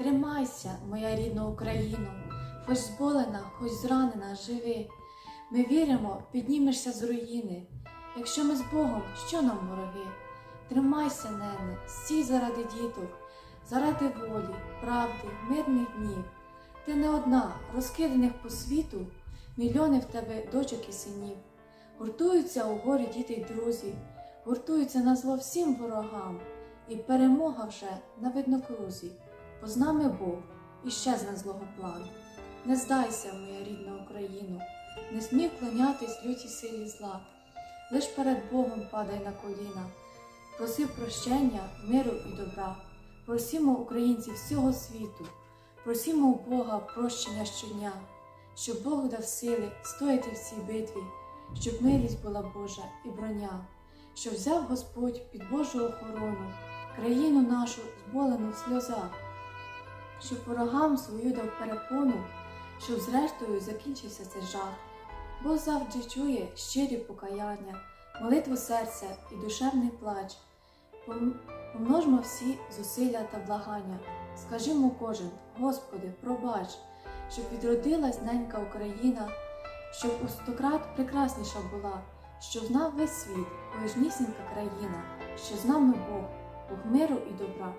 Тримайся, моя рідна Україно, хоч зболена, хоч зранена, живи. Ми віримо, піднімешся з руїни. Якщо ми з Богом, що нам вороги? Тримайся, нене, стій заради діток, заради волі, правди, мирних днів. Ти не одна, розкиданих по світу, мільйони в тебе дочок і синів. Гуртуються у горі діти й друзі, гуртуються на зло всім ворогам, і перемога вже на виднокрузі, бо Бог і щезне злого плану. Не здайся, моя рідна Україно, не смій вклонятись лютій силі зла, лиш перед Богом падай на коліна, проси прощення, миру і добра. Просімо українців всього світу, просімо у Бога прощення щодня, щоб Бог дав сили стояти в цій битві, щоб милість була Божа і броня, щоб взяв Господь під Божу охорону країну нашу зболену в сльозах, щоб ворогам свою дав перепону, щоб зрештою закінчився цей жах. Бог завжди чує щирі покаяння, молитву серця і душевний плач. Помножмо всі зусилля та благання, скажімо кожен, Господи, пробач, щоб відродилась ненька Україна, щоб у стократ прекрасніша була, щоб знав весь світ, кожнісінька країна, що з нами Бог, Бог миру і добра.